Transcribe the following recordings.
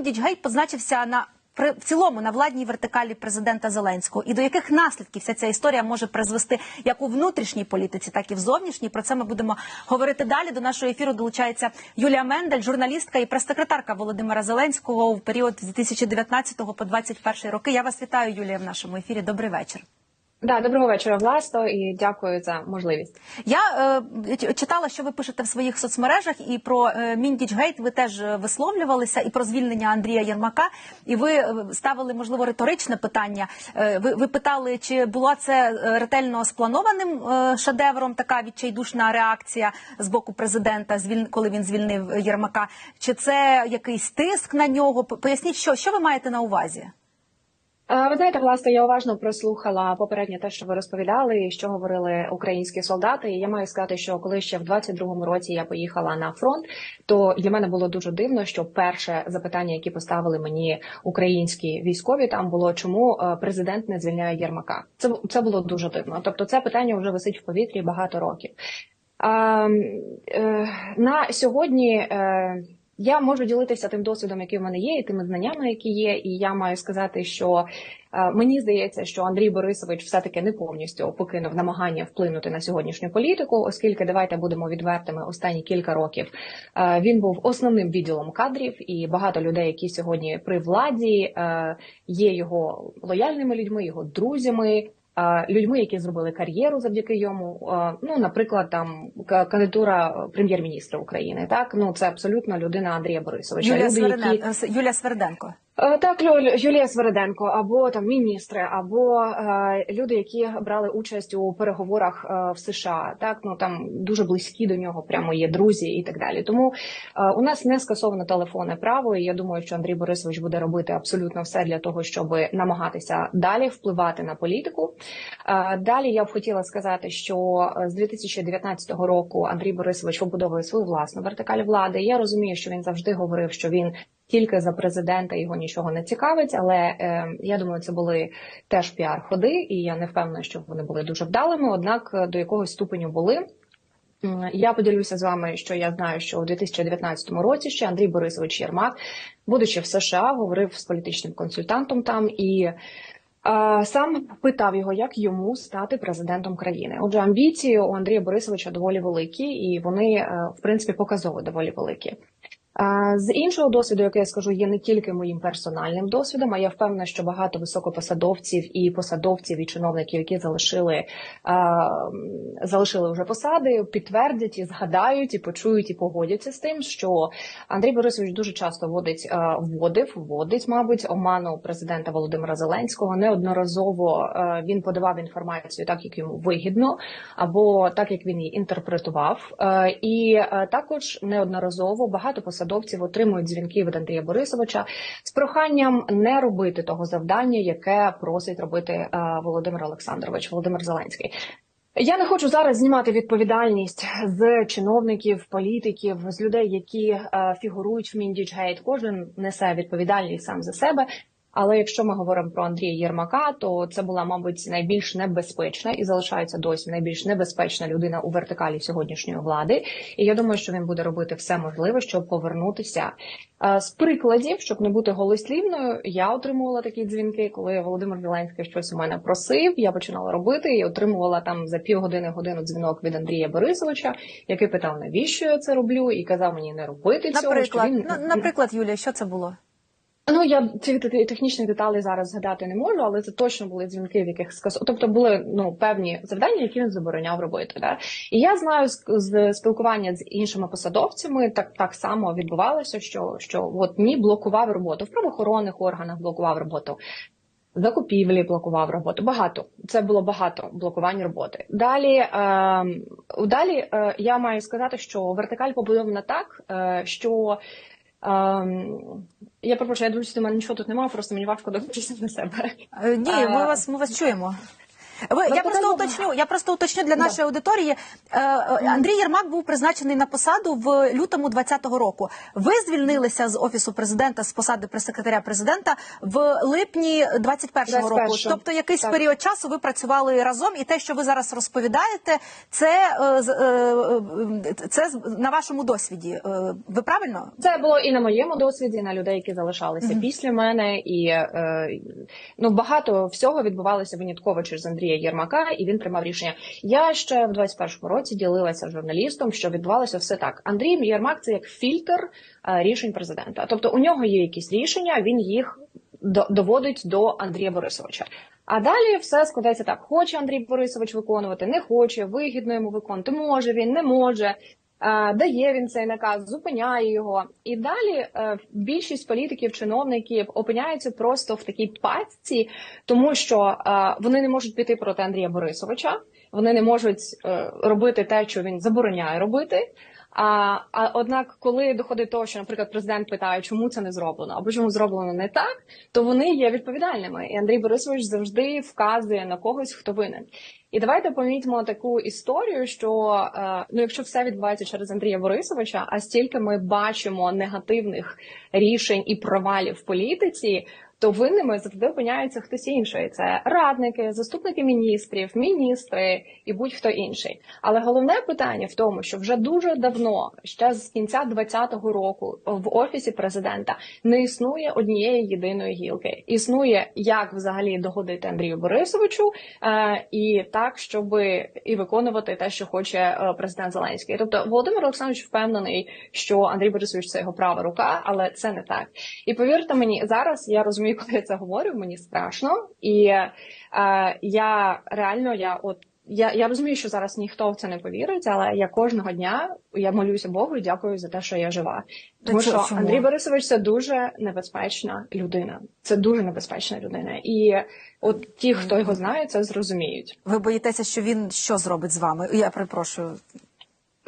Міндічгейт позначився на при в цілому на владній вертикалі президента Зеленського, і до яких наслідків вся ця історія може призвести як у внутрішній політиці, так і в зовнішній. Про це ми будемо говорити далі. До нашого ефіру долучається Юлія Мендель, журналістка і прес-секретарка Володимира Зеленського в період з 2019 по 2021 роки. Я вас вітаю, Юлія, в нашому ефірі. Добрий вечір. Да, доброго вечора, Власто, і дякую за можливість. Я е, читала, що ви пишете в своїх соцмережах, і про е, Міндічгейт ви теж е, висловлювалися, і про звільнення Андрія Єрмака. І ви е, ставили можливо риторичне питання. Е, ви, ви питали, чи була це е, ретельно спланованим е, шедевром, така відчайдушна реакція з боку президента, коли він звільнив Єрмака? Чи це якийсь тиск на нього? Поясніть, що, що ви маєте на увазі? Е, Ви знаєте, власне, я уважно прослухала попереднє те, що ви розповідали, що говорили українські солдати. І я маю сказати, що коли ще в 22-му році я поїхала на фронт, то для мене було дуже дивно, що перше запитання, які поставили мені українські військові, там було чому е, президент не звільняє Єрмака. Це це було дуже дивно. Тобто, це питання вже висить в повітрі багато років. А, е, на сьогодні. Е, я можу ділитися тим досвідом, який в мене є, і тими знаннями, які є. І я маю сказати, що е, мені здається, що Андрій Борисович все таки не повністю покинув намагання вплинути на сьогоднішню політику, оскільки давайте будемо відвертими. Останні кілька років е, він був основним відділом кадрів, і багато людей, які сьогодні при владі, е, є його лояльними людьми, його друзями. Е, Людьми, які зробили кар'єру завдяки йому, Е, ну наприклад, там ка- кандидатура прем'єр-міністра України, так ну це абсолютно людина Андрія Борисовича. Юлія, Люди, Сверден... які Юлія Сверденко. Е, Так, Юлія Свериденко, або там міністри, або е, люди, які брали участь у переговорах е, в США, так ну там дуже близькі до нього, прямо є друзі і так далі. Тому е, у нас не скасовано телефонне право, і я думаю, що Андрій Борисович буде робити абсолютно все для того, щоб намагатися далі впливати на політику. Е, Далі я б хотіла сказати, що е, з 2019 року Андрій Борисович вибудовує свою власну вертикаль влади. Я розумію, що він завжди говорив, що він тільки за президента його нічого не цікавить, але е, я думаю, це були теж піар-ходи, і я не впевнена, що вони були дуже вдалими. Однак е, до якогось ступеню були. Я поділюся з вами, що я знаю, що у 2019 році ще Андрій Борисович Єрмак, будучи в США, говорив з політичним консультантом там і. е, Сам питав його, як йому стати президентом країни. Отже, амбіції у Андрія Борисовича доволі великі, і вони, е, в принципі, показово доволі великі. З іншого досвіду, який я скажу, є не тільки моїм персональним досвідом, а я впевнена, що багато високопосадовців і посадовців і чиновників, які залишили залишили вже посади, підтвердять і згадають, і почують, і погодяться з тим, що Андрій Борисович дуже часто вводить вводив, вводить, мабуть, оману президента Володимира Зеленського. Неодноразово він подавав інформацію так, як йому вигідно, або так, як він її інтерпретував. І також неодноразово багато посадовців отримують дзвінки від Андрія Борисовича з проханням не робити того завдання, яке просить робити е, Володимир Олександрович, Володимир Зеленський. Я не хочу зараз знімати відповідальність з чиновників, політиків, з людей, які е, фігурують в Міндічгейт. Кожен несе відповідальність сам за себе. Але якщо ми говоримо про Андрія Єрмака, то це була, мабуть, найбільш небезпечна і залишається досі найбільш небезпечна людина у вертикалі сьогоднішньої влади. І я думаю, що він буде робити все можливе, щоб повернутися. Е, З прикладів, щоб не бути голослівною, я отримувала такі дзвінки, коли Володимир Зеленський щось у мене просив. Я починала робити і отримувала там за півгодини годину дзвінок від Андрія Борисовича, який питав, навіщо я це роблю, і казав мені не робити цього. Наприклад, що він наприклад, Юлія, що це було? Ну я ці те- технічні деталі зараз згадати не можу, але це точно були дзвінки, в яких скасу... тобто були ну певні завдання, які він забороняв робити. Да? І я знаю з, спілкування з іншими посадовцями, так так само відбувалося, що що от ні блокував роботу в правоохоронних органах, блокував роботу. Закупівлі блокував роботу. Багато це було багато блокувань роботи. Далі е, далі е, я маю сказати, що вертикаль побудована так, е, що Ем, я перепрошую, я дивлюся, до мене нічого тут немає, просто мені важко дивитися на себе. Е, Ні, ми вас ми вас чуємо. Ви, я просто уточню. Я просто уточню для нашої аудиторії. Е, е, Андрій Єрмак був призначений на посаду в лютому 2020 року. Ви звільнилися з офісу президента з посади прес-секретаря президента в липні 21-го року. Тобто, якийсь Так. період часу ви працювали разом, і те, що ви зараз розповідаєте, це, е, з- це на вашому досвіді. Е, Ви правильно? Це було і на моєму досвіді, і на людей, які залишалися після мене, і е, ну багато всього відбувалося винятково через Андрія Єрмака, і він приймав рішення. Я ще в 21-му році ділилася з журналістом, що відбувалося все так. Андрій Єрмак це як фільтр е, рішень президента. Тобто у нього є якісь рішення, він їх доводить до Андрія Борисовича. А далі все складається так: хоче Андрій Борисович виконувати, не хоче, вигідно йому виконувати, може він, не може. Дає він цей наказ, зупиняє його, і далі е, більшість політиків, чиновників опиняються просто в такій пастці, тому що е, вони не можуть піти проти Андрія Борисовича, вони не можуть е, робити те, що він забороняє робити. А, а однак, коли доходить до того, що, наприклад, президент питає, чому це не зроблено, або чому зроблено не так, то вони є відповідальними. І Андрій Борисович завжди вказує на когось, хто винен. І давайте помітимо таку історію, що е, ну, якщо все відбувається через Андрія Борисовича, а стільки ми бачимо негативних рішень і провалів в політиці. То винними завжди опиняється хтось інший. Це радники, заступники міністрів, міністри і будь-хто інший. Але головне питання в тому, що вже дуже давно, ще з кінця 2020 року, в офісі президента не існує однієї єдиної гілки. Існує як взагалі догодити Андрію Борисовичу, е, і так, щоб і виконувати те, що хоче е, президент Зеленський. Тобто Володимир Олександрович впевнений, що Андрій Борисович це його права рука, але це не так. І повірте мені, зараз я розумію, коли я це говорю, мені страшно, і е, я реально я от. Я, я розумію, що зараз ніхто в це не повірить, але я кожного дня я молюся Богу і дякую за те, що я жива. Тому що чому? Андрій Борисович це дуже небезпечна людина. Це дуже небезпечна людина. І от ті, хто його знає, це зрозуміють. Ви боїтеся, що він що зробить з вами? Я перепрошую.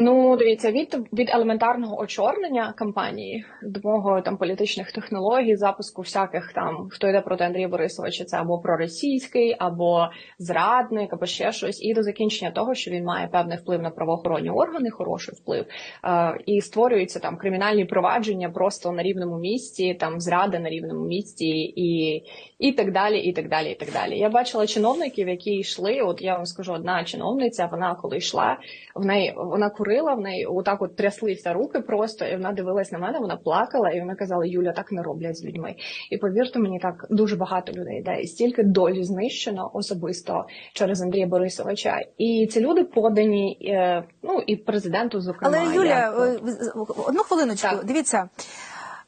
Ну, дивіться, від від елементарного очорнення кампанії допомогою там політичних технологій, запуску всяких там, хто йде проти Андрія Борисовича, це або проросійський, або зрадник, або ще щось, і до закінчення того, що він має певний вплив на правоохоронні органи, хороший вплив, е, і створюються там кримінальні провадження просто на рівному місці, там зради на рівному місці, і, і так далі, і так далі, і так далі. Я бачила чиновників, які йшли. От я вам скажу, одна чиновниця, вона коли йшла, в неї вона курила, в неї отак от тряслися руки просто, і вона дивилась на мене, вона плакала, і вона казала: Юля, так не роблять з людьми. І повірте мені, так дуже багато людей йде. І стільки долі знищено особисто через Андрія Борисовича. І ці люди подані, е, ну і президенту, зокрема. Але Юля, як- е, одну хвилиночку, Так. дивіться.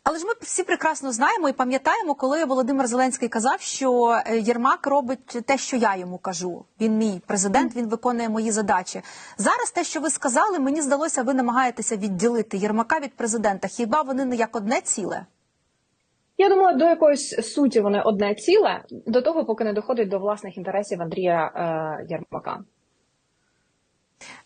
Але ж ми всі прекрасно знаємо і пам'ятаємо, коли Володимир Зеленський казав, що е, Єрмак робить те, що я йому кажу. Він мій президент, він виконує мої задачі. Зараз те, що ви сказали, мені здалося, ви намагаєтеся відділити Єрмака від президента. Хіба вони не як одне ціле? Я думаю, до якоїсь суті вони одне ціле до того, поки не доходить до власних інтересів Андрія е, Єрмака.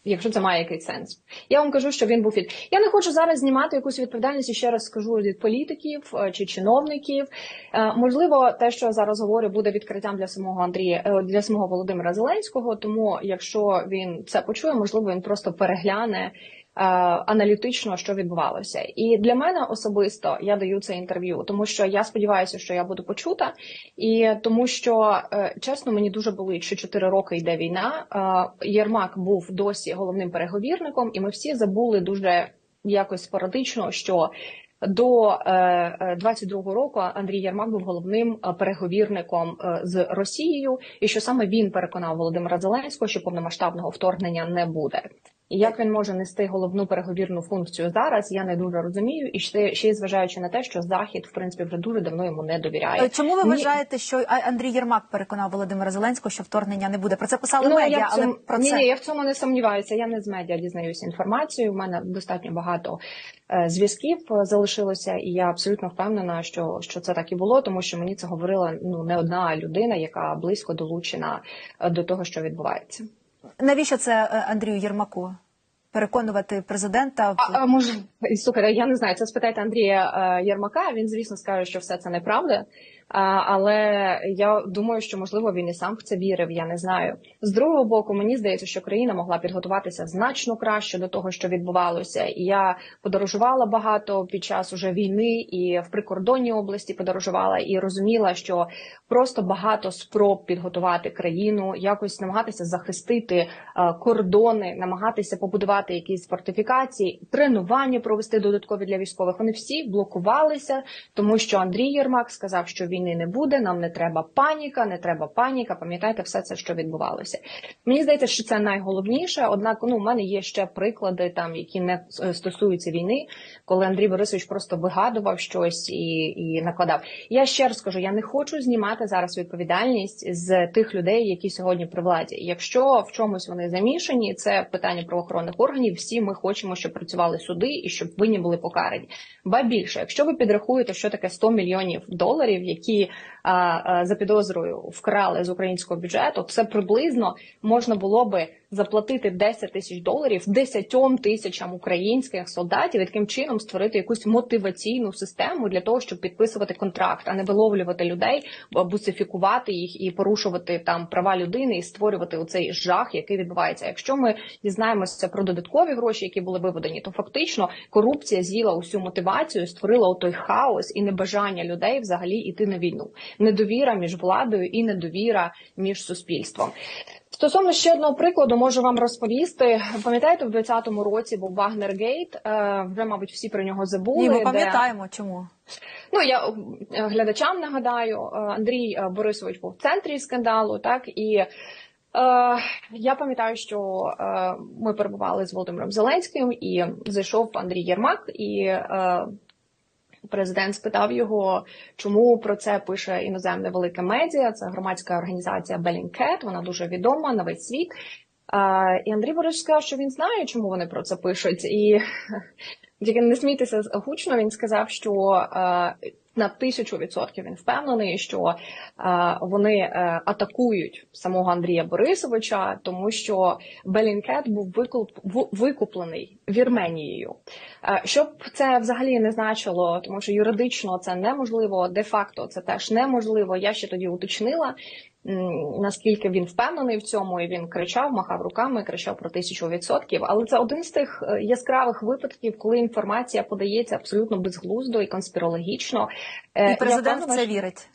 Якщо це має якийсь сенс, я вам кажу, що він був від. Я не хочу зараз знімати якусь відповідальність і ще раз скажу від політиків е, чи чиновників. Е, можливо, те, що я зараз говорю, буде відкриттям для самого Андрія е, для самого Володимира Зеленського. Тому, якщо він це почує, можливо, він просто перегляне аналітично, що відбувалося. І для мене особисто я даю це інтерв'ю, тому що я сподіваюся, що я буду почута, і тому що е, чесно, мені дуже болить, що 4 роки йде війна. Е, Єрмак був досі головним переговірником, і ми всі забули дуже якось спорадично, що. До е, е, 22-го року Андрій Єрмак був головним е, переговірником е, з Росією, і що саме він переконав Володимира Зеленського, що повномасштабного вторгнення не буде. І як він може нести головну переговірну функцію зараз, я не дуже розумію. І ще, ще й зважаючи на те, що захід в принципі вже дуже давно йому не довіряє. Е, Чому ви Ні- вважаєте, що Андрій Єрмак переконав Володимира Зеленського, що вторгнення не буде? Про це писали Ну, медіа, я цьому... але про це ні, я в цьому не сумніваюся. Я не з медіа дізнаюся інформацію. У мене достатньо багато е, зв'язків е, залишилося, і я абсолютно впевнена, що, що це так і було, тому що мені це говорила ну не одна людина, яка близько долучена до того, що відбувається. Навіщо це е, Андрію Єрмаку? Переконувати президента в А, а може, І, Слухайте, я не знаю, це спитайте Андрія е, Єрмака. Він, звісно, скаже, що все це неправда. Але я думаю, що можливо він і сам в це вірив. Я не знаю. З другого боку, мені здається, що країна могла підготуватися значно краще до того, що відбувалося. І я подорожувала багато під час уже війни, і в прикордонній області подорожувала і розуміла, що просто багато спроб підготувати країну, якось намагатися захистити е, кордони, намагатися побудувати якісь фортифікації, тренування провести додаткові для військових. Вони всі блокувалися, тому що Андрій Єрмак сказав, що війни не буде. Нам не треба паніка, не треба паніка. Пам'ятаєте все це, що відбувалося. Мені здається, що це найголовніше. Однак, ну, у мене є ще приклади, там які не е, стосуються війни, коли Андрій Борисович просто вигадував щось і, і накладав. Я ще раз скажу, я не хочу знімати зараз відповідальність з тих людей, які сьогодні при владі. Якщо в чомусь вони замішані, це питання правоохоронних органів. Всі ми хочемо, щоб працювали суди і щоб винні були покарані. Ба більше, якщо ви підрахуєте, що таке 100 мільйонів доларів, які а, а, за підозрою вкрали з українського бюджету, це приблизно можна було би заплатити 10 тисяч доларів 10 тисячам українських солдатів і таким чином створити якусь мотиваційну систему для того, щоб підписувати контракт, а не виловлювати людей, б- буцифікувати їх і порушувати там права людини і створювати оцей жах, який відбувається. Якщо ми дізнаємося про додаткові гроші, які були виведені, то фактично корупція з'їла усю мотивацію, створила той хаос і небажання людей взагалі йти на війну. Недовіра між владою і недовіра між суспільством. Стосовно ще одного прикладу, можу вам розповісти. Пам'ятаєте, в 2020 році був Вагнергейт. Е, вже, мабуть, всі про нього забули. Ні, ми де- пам'ятаємо, чому. Ну я е, глядачам нагадаю, е, Андрій Борисович був в центрі скандалу, так і е, я пам'ятаю, що ми перебували з Володимиром Зеленським, і зайшов Андрій Єрмак, і е, президент спитав його, чому про це пише іноземне велике медіа. Це громадська організація Bellingcat, вона дуже відома на весь світ. І Андрій Борисович сказав, що він знає, чому вони про це пишуть, і тільки не смійтеся гучно. Він сказав, що на тисячу відсотків він впевнений, що е, вони е, атакують самого Андрія Борисовича, тому що Белінкет був викуп, викуплений Вірменією. Е, Щоб це взагалі не значило, тому що юридично це неможливо, де-факто це теж неможливо. Я ще тоді уточнила. Наскільки він впевнений в цьому, і він кричав, махав руками, кричав про тисячу відсотків. Але це один з тих е, яскравих випадків, коли інформація подається абсолютно безглуздо і конспірологічно. Е, І президент в впевнена, це вірить.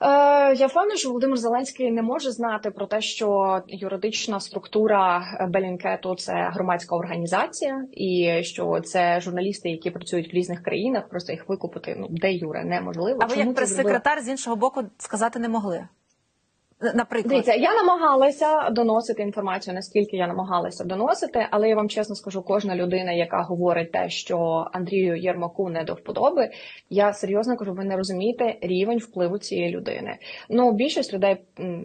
Е, я впевнена, що Володимир Зеленський не може знати про те, що юридична структура Белінкету це громадська організація, і що це журналісти, які працюють в різних країнах, просто їх викупити ну де юре неможливо. А ви Чому як прес-секретар з іншого боку сказати не могли. Наприклад, Дивіться, я намагалася доносити інформацію, наскільки я намагалася доносити, але я вам чесно скажу, кожна людина, яка говорить те, що Андрію Єрмаку не до вподоби, я серйозно кажу, ви не розумієте рівень впливу цієї людини. Ну більшість людей,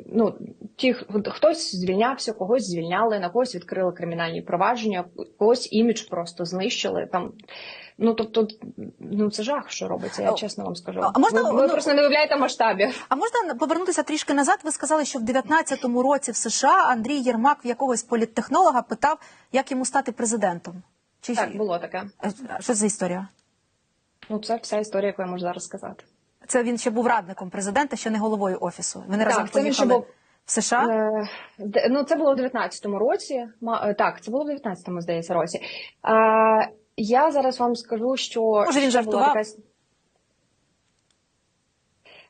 ну ті, хтось звільнявся, когось звільняли, на когось відкрили кримінальні провадження, когось імідж просто знищили там. Ну тобто, ну це жах, що робиться. Я А- чесно вам скажу. а можна, ви, ви ну- просто не виявляєте масштабів. А можна повернутися трішки назад? Ви сказали, що в 19-му році в США Андрій Єрмак в якогось політтехнолога питав, як йому стати президентом. Чи Так було таке. Що за історія? Ну, це вся історія, яку я можу зараз сказати. Це він ще був радником президента, ще не головою офісу. Вони Так, разом це він ще був- в США. Е, ну, це було в 19-му році. Е, Так, це було в 19-му, здається, році. Е, я зараз вам скажу, що Може, він жартував? така...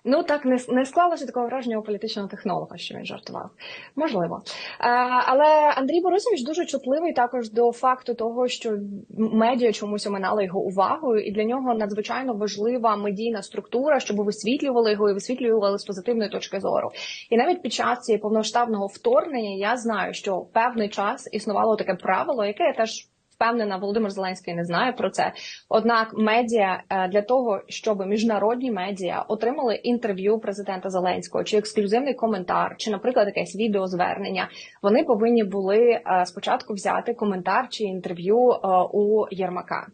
Ну так не, не склалося такого враження у політичного технолога, що він жартував. Можливо. Е, але Андрій Борисович дуже чутливий також до факту того, що медіа чомусь оминали його увагою, і для нього надзвичайно важлива медійна структура, щоб висвітлювали його і висвітлювали з позитивної точки зору. І навіть під час цієї повноштабного вторгнення я знаю, що певний час існувало таке правило, яке я теж. Впевнена, Володимир Зеленський не знає про це. Однак, медіа е, для того, щоб міжнародні медіа отримали інтерв'ю президента Зеленського, чи ексклюзивний коментар, чи, наприклад, якесь відеозвернення, вони повинні були е, спочатку взяти коментар чи інтерв'ю е, у Єрмака.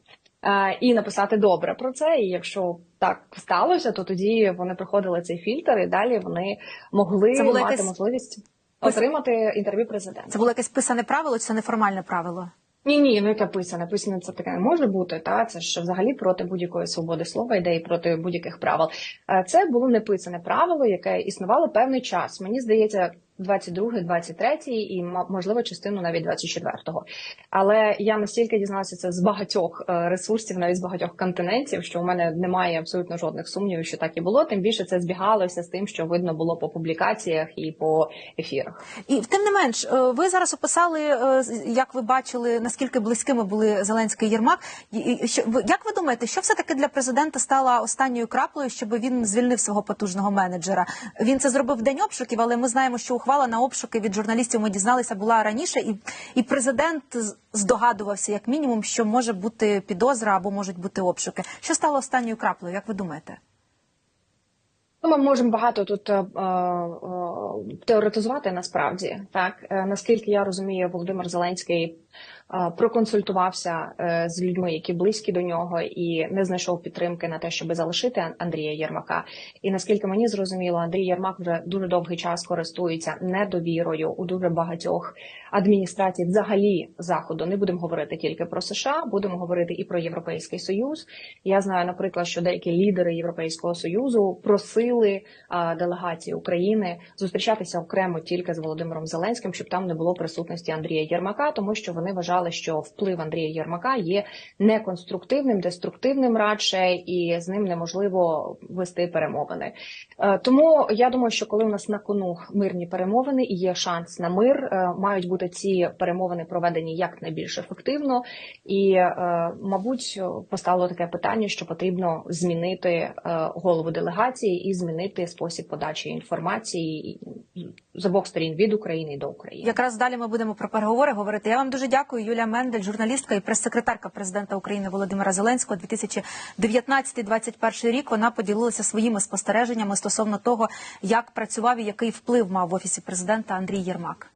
І написати добре про це. І якщо так сталося, то тоді вони проходили цей фільтр, і далі вони могли Це мати якесь- можливість отримати інтерв'ю президента. Це було якесь писане правило, чи це неформальне правило? Ні, ні, ну яке писане. Писане це таке не може бути. Та це ж взагалі проти будь-якої свободи слова йде і проти будь-яких правил. Е, Це було неписане правило, яке існувало певний час. Мені здається, 22, 23 і можливо частину навіть 24-го. Але я настільки дізналася це з багатьох е, ресурсів, навіть з багатьох континентів, що у мене немає абсолютно жодних сумнівів, що так і було. Тим більше це збігалося з тим, що видно було по публікаціях і по ефірах. І тим не менш, е, ви зараз описали, е, як ви бачили, наскільки близькими були Зеленський і Єрмак. Як ви думаєте, що все таки для президента стало останньою краплею, щоб він звільнив свого потужного менеджера? Він це зробив в день обшуків, але ми знаємо, що ухвала на обшуки від журналістів ми дізналися була раніше, і, і президент здогадувався як мінімум, що може бути підозра або можуть бути обшуки. Що стало останньою краплею? Як ви думаєте? Ну, ми можемо багато тут е, е, теоретизувати насправді. Так Е, наскільки я розумію, Володимир Зеленський проконсультувався е, з людьми, які близькі до нього, і не знайшов підтримки на те, щоб залишити Андрія Єрмака. І наскільки мені зрозуміло, Андрій Єрмак вже дуже довгий час користується недовірою у дуже багатьох адміністрацій, взагалі заходу. Не будемо говорити тільки про США, будемо говорити і про Європейський Союз. Я знаю, наприклад, що деякі лідери Європейського союзу просили делегації України зустрічатися окремо тільки з Володимиром Зеленським, щоб там не було присутності Андрія Єрмака, тому що вони вважали, що вплив Андрія Єрмака є неконструктивним, деструктивним радше, і з ним неможливо вести перемовини. Е, Тому я думаю, що коли у нас на кону мирні перемовини і є шанс на мир, е, мають бути ці перемовини проведені якнайбільш ефективно. І, е, мабуть, постало таке питання, що потрібно змінити голову делегації і змінити спосіб подачі інформації з обох сторін від України до України. Якраз далі ми будемо про переговори говорити. Я вам дуже дякую. Юлія Мендель, журналістка і прес-секретарка президента України Володимира Зеленського. 2019-2021 рік вона поділилася своїми спостереженнями стосовно того, як працював і який вплив мав в офісі президента Андрій Єрмак.